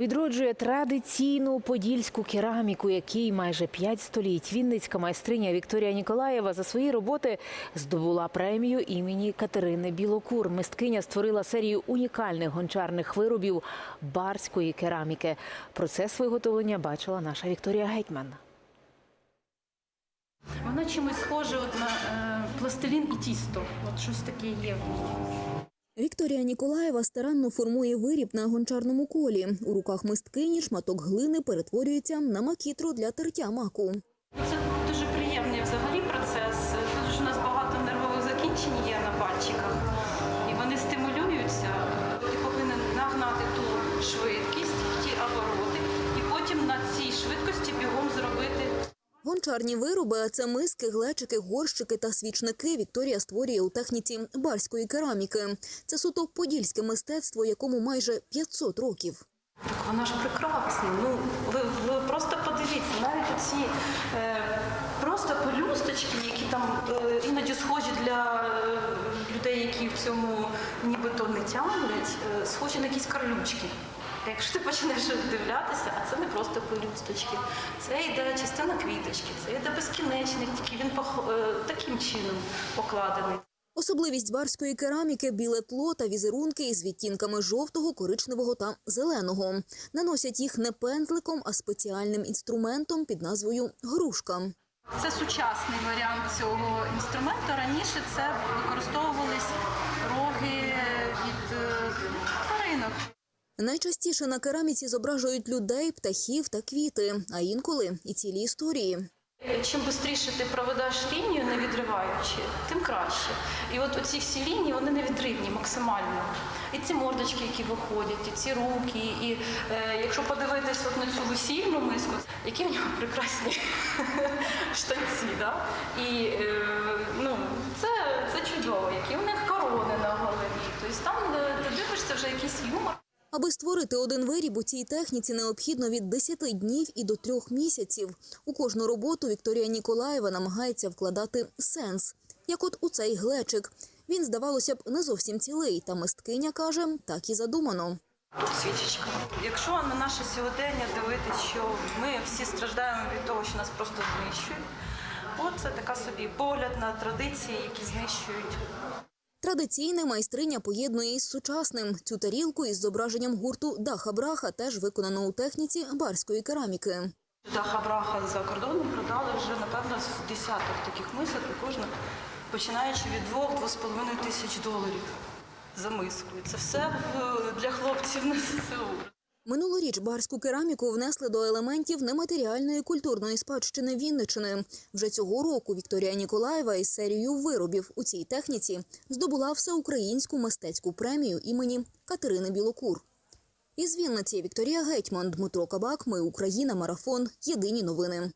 Відроджує традиційну подільську кераміку, якій майже п'ять століть. Вінницька майстриня Вікторія Ніколаєва за свої роботи здобула премію імені Катерини Білокур. Мисткиня створила серію унікальних гончарних виробів барської кераміки. Процес виготовлення бачила наша Вікторія Гетьман. Вона чимось схожа от на е, пластилін і тісто. От щось таке є. Вікторія Ніколаєва старанно формує виріб на гончарному колі. У руках мисткині шматок глини перетворюється на макітру для тертя маку. Гончарні вироби, це миски, глечики, горщики та свічники Вікторія створює у техніці барської кераміки. Це суто подільське мистецтво, якому майже 500 років. Так вона ж прекрасна. Ну ви, ви просто подивіться, навіть оці е, просто пелюсточки, які там е, іноді схожі для е, людей, які в цьому нібито не тямлять, е, схожі на якісь карлючки. Якщо ти почнеш дивлятися, а це не просто пелюсточки, це йде частина квіточки, це йде безкінечник, тільки він пох- е, таким чином покладений. Особливість барської кераміки біле тло та візерунки із відтінками жовтого, коричневого та зеленого. Наносять їх не пензликом, а спеціальним інструментом під назвою грушка. Це сучасний варіант цього інструменту. Раніше це використовувались Найчастіше на кераміці зображують людей, птахів та квіти, а інколи і цілі історії. Чим швидше ти проведеш лінію, не відриваючи, тим краще. І от оці всі лінії вони невідривні максимально. І ці мордочки, які виходять, і ці руки. І е, якщо подивитись на цю весільну миску, які в нього прекрасні штанці, да? і е, ну, це, це чудово, які в них корони на голові. Тобто там е, ти дивишся вже якийсь юмор. Аби створити один виріб у цій техніці необхідно від 10 днів і до трьох місяців. У кожну роботу Вікторія Ніколаєва намагається вкладати сенс, як от у цей глечик. Він, здавалося б, не зовсім цілий, та мисткиня каже, так і задумано. Свічечка. Якщо на наше сьогодення дивитися, що ми всі страждаємо від того, що нас просто знищують, от це така собі погляд на традиції, які знищують. Традиційне майстриня поєднує із сучасним. Цю тарілку із зображенням гурту Даха-Браха теж виконано у техніці барської кераміки. Даха браха за кордоном продали вже, напевно, з десяток таких мисок, і кожна, починаючи від 2-2,5 тисяч доларів за миску. Це все для хлопців на ЗСУ. Минулоріч барську кераміку внесли до елементів нематеріальної культурної спадщини Вінничини. Вже цього року Вікторія Ніколаєва із серією виробів у цій техніці здобула всеукраїнську мистецьку премію імені Катерини Білокур. Із Вінниці Вікторія Гетьман, Дмитро Кабак. Ми Україна. Марафон. Єдині новини.